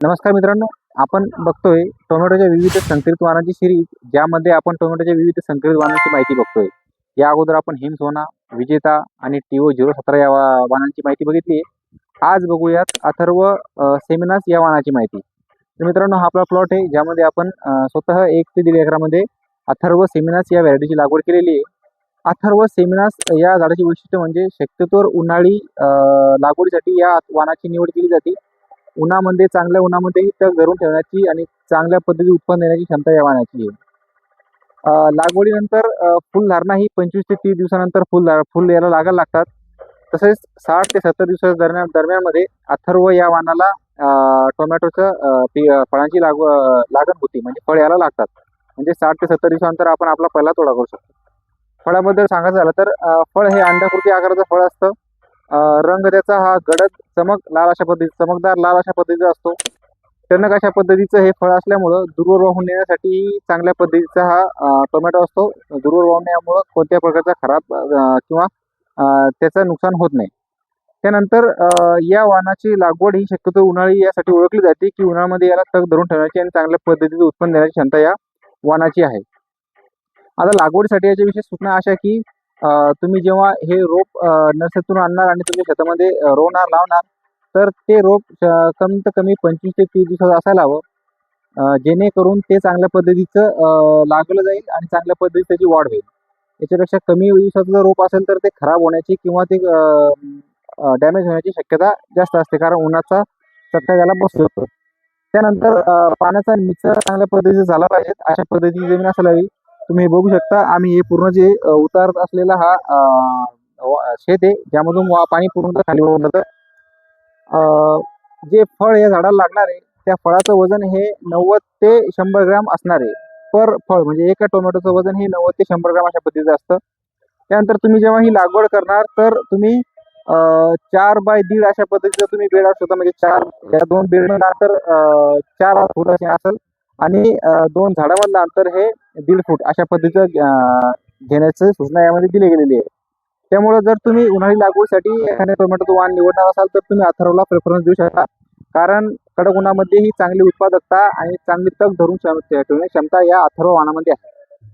नमस्कार मित्रांनो आपण बघतोय टोमॅटोच्या विविध संकरित वाहनांची सिरीज ज्यामध्ये आपण टोमॅटोच्या विविध संकरित वाहनांची माहिती बघतोय. या अगोदर आपण हिम सोना विजेता आणि टीओ झिरो सतरा या वाहनांची माहिती बघितली आज बघूयात अथर्व सेमिनास या वाहनाची माहिती. तर मित्रांनो हा आपला प्लॉट आहे ज्यामध्ये आपण स्वतः एक ते दीड एकरामध्ये अथर्व सेमिनास या व्हरायटीची लागवड केलेली आहे. अथर्व सेमिनास या झाडाची वैशिष्ट्य म्हणजे शक्यतोवर उन्हाळी लागवडीसाठी या वाहनाची निवड केली जाते. उन्हामध्ये चांगल्या उन्हामध्ये तग धरून ठेवण्याची आणि चांगल्या पद्धतीने उत्पन्न देण्याची क्षमता या वाहनाची आहे. लागवडीनंतर फुलधारणा ही पंचवीस ते तीस दिवसानंतर फुल फुल यायला लागायला लागतात. तसेच साठ ते सत्तर दिवसा दरम्यान दरम्यानमध्ये अथर्व या वाहनाला टोमॅटोचं पी फळांची लागव लागण होती. म्हणजे फळ यायला लागतात. म्हणजे साठ ते सत्तर दिवसानंतर आपण आपला पहिला तोडा करू शकतो. फळाबद्दल सांगायचं झालं तर फळ हे अंडाकृती आकाराचं फळ असतं. रंग त्याचा हा गडद चमक लाल अशा पद्धतीचा चमकदार लाल अशा पद्धतीचा असतो. टणक अशा पद्धतीचं हे फळ असल्यामुळं दूरवर वाहून नेण्यासाठी चांगल्या पद्धतीचा हा टोमॅटो असतो. दूरवर वाहून नेण्यामुळं कोणत्या प्रकारचा खराब किंवा त्याचं नुकसान होत नाही. त्यानंतर या वाहनाची लागवड ही शक्यतो उन्हाळी यासाठी ओळखली जाते की उन्हाळ्यामध्ये याला तग धरून ठेवण्याची आणि चांगल्या पद्धतीचं उत्पन्न देण्याची क्षमता या वाहनाची आहे. आता लागवडीसाठी याच्या विशेष सूचना अशा की तुम्ही जेव्हा हे रोप नर्सरीतून आणणार आणि तुम्ही शेतामध्ये रोवणार लावणार तर ते रोप कमीत कमी पंचवीस ते तीस दिवसाचं असायला हवं. जेणेकरून ते चांगल्या पद्धतीचं लागलं जाईल आणि चांगल्या पद्धतीची त्याची वाढ होईल. याच्यापेक्षा कमी दिवसाचं जर रोप असेल तर ते खराब होण्याची किंवा ते डॅमेज होण्याची शक्यता जास्त असते कारण उन्हाचा चटका याला बसतो त्यानंतर पाण्याचा निचरा चांगल्या पद्धतीचा झाला पाहिजे. अशा पद्धतीची जमीन असायला हवी. तुम्ही बघू शकता आम्ही हे पूर्ण जे उतारत उतार असलेला हा अ, शेत आहे ज्यामधून पाणी पूर्ण खाली होऊन जातं. अ, जे फळ या झाडाला लागणार आहे त्या फळाचं वजन हे नव्वद ते शंभर ग्रॅम असणार आहे पर फळ. म्हणजे एका टोमॅटोचं वजन हे नव्वद ते शंभर ग्रॅम अशा पद्धतीचं असतं. त्यानंतर तुम्ही जेव्हा ही लागवड करणार तर तुम्ही चार बाय दीड अशा पद्धतीचं तुम्ही बेड असू म्हणजे चार या दोन बेड अंतर चार फूट असे असेल. आणि दोन झाडामधलं अंतर हे दीड फूट अशा पद्धतीचं अं, घेण्याची सूचना यामध्ये दिली गेलेली आहे. त्यामुळे जर तुम्ही उन्हाळी लागवडीसाठी एखाद्या टोमॅटोचं वाण निवडणार असाल तर तुम्ही अथर्वला प्रेफरन्स देऊ शकता. कारण कडक उन्हामध्ये ही चांगली उत्पादकता आणि चांगली तग धरून ठेवण्याची क्षमता या अथर्व वाणामध्ये आहे.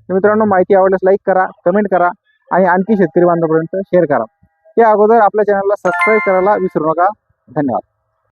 तर मित्रांनो माहिती आवडल्यास लाईक करा कमेंट करा आणि आणखी शेतकरी बांधवापर्यंत शेअर करा. त्या अगोदर आपल्या चॅनलला सबस्क्राईब करायला विसरू नका. धन्यवाद.